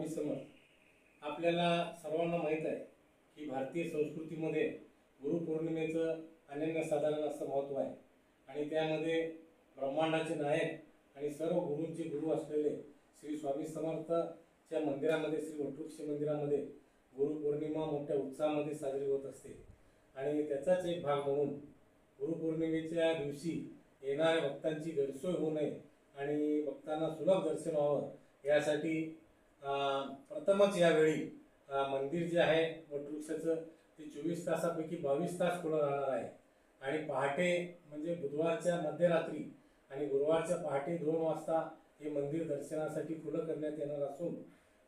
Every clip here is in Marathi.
स्वामी समर्थ आपल्याला सर्वांना माहीत आहे की भारतीय संस्कृतीमध्ये गुरुपौर्णिमेचं अनन्यसाधारण असं महत्त्व आहे. आणि त्यामध्ये ब्रह्मांडाचे नायक आणि सर्व गुरूंचे गुरु असलेले श्री स्वामी समर्थच्या मंदिरामध्ये श्री वटवृक्ष मंदिरामध्ये गुरुपौर्णिमा मोठ्या उत्साहामध्ये साजरी होत असते. आणि त्याचाच एक भाग म्हणून गुरुपौर्णिमेच्या दिवशी येणाऱ्या भक्तांची गैरसोय होऊ नये आणि भक्तांना सुलभ दर्शन व्हावं यासाठी प्रथमच यावेळी मंदिर जे आहे वटवृक्षाचं ते चोवीस तासापैकी बावीस तास खुलं राहणार आहे. आणि पहाटे म्हणजे बुधवारच्या मध्यरात्री आणि गुरुवारच्या पहाटे दोन वाजता हे मंदिर दर्शनासाठी खुलं करण्यात येणार असून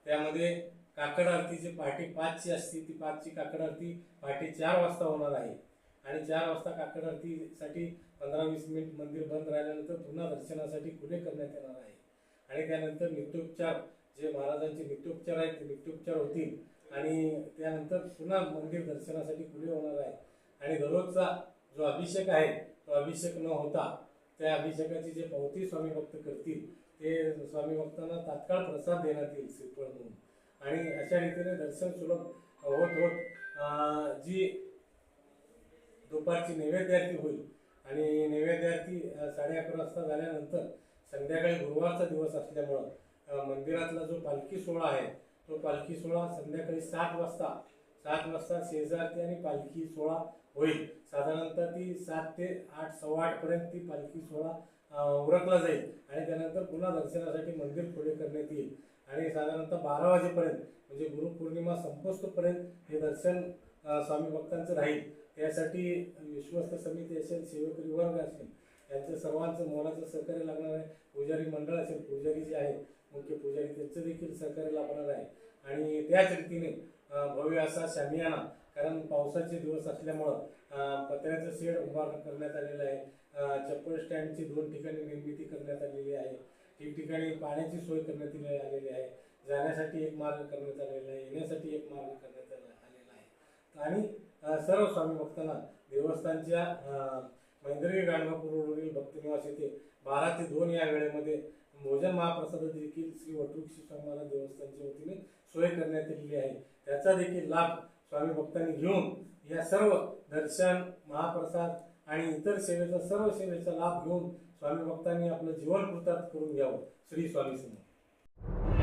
त्यामध्ये काकड आरती जी पहाटे पाचची असते ती पाचची काकड आरती पहाटे चार वाजता होणार आहे. आणि चार वाजता काकड आरतीसाठी पंधरा वीस मिनिट मंदिर बंद राहिल्यानंतर पुन्हा दर्शनासाठी खुले करण्यात येणार आहे. आणि त्यानंतर नित्योपचार जे महाराजांचे नित्योपचार आहेत ते नित्योपचार होतील. आणि त्यानंतर पुन्हा मंदिर दर्शनासाठी खुले होणार आहे. आणि दररोजचा जो अभिषेक आहे तो अभिषेक न होता त्या अभिषेकाची जे पावती स्वामी भक्त करतील ते स्वामी भक्तांना तात्काळ प्रसाद देण्यात येईल श्रीफळ म्हणून. आणि अशा रीतीने दर्शन सुलभ होत होत जी दुपारची नैवेद्यार्थी होईल आणि नैवेद्यार्थी साडे अकरा वाजता झाल्यानंतर संध्याकाळी गुरुवारचा दिवस असल्यामुळं मंदिरातला जो पालखी सोहळा आहे तो पालखी सोहळा संध्याकाळी सात वाजता सात वाजता शेजारती आणि पालखी सोहळा होईल. साधारणतः ती सात ते आठ सव्वा आठपर्यंत ती पालखी सोहळा उरकला जाईल. आणि त्यानंतर पुन्हा दर्शनासाठी मंदिर खुले करण्यात येईल. आणि साधारणतः बारा वाजेपर्यंत म्हणजे गुरुपौर्णिमा संपोस्तोपर्यंत हे दर्शन स्वामी भक्तांचं राहील. त्यासाठी विश्वस्त समिती असेल सेवेकरी वर्ग असेल त्यांचं सर्वांचं मोलाचं सहकार्य लागणार आहे. पुजारी मंडळ असेल पुजारी जे आहेत मुख्य पुजारी त्यांचं देखील सहकार्य लाभणार आहे. आणि त्याच रीतीने भव्य असा शामियाना कारण पावसाचे दिवस असल्यामुळं पत्र्याचं शेड उभा करण्यात आलेलं आहे. चप्पल स्टँडची दोन ठिकाणी निर्मिती करण्यात आलेली आहे. ठिकठिकाणी पाण्याची सोय करण्यात आलेली आहे. जाण्यासाठी एक मार्ग करण्यात आलेला आहे. येण्यासाठी एक मार्ग करण्यात आला- आलेला आहे. आणि सर्व स्वामी भक्तांना देवस्थानच्या अं, गाणगापूर रोडवरील भक्तनिवास येथे. बारा ते दोन या वेळेमध्ये भोजन महाप्रसाद देखील श्री वटवृक्ष स्वामी देवस्थानच्या वतीने सोय करण्यात आलेली आहे. त्याचा देखील लाभ स्वामी भक्तांनी घेऊन या सर्व दर्शन महाप्रसाद आणि इतर सेवेचा सर्व सेवेचा लाभ घेऊन स्वामी भक्तांनी आपलं जीवन कृतार्थ करून घ्यावं. श्री स्वामी समर्थ.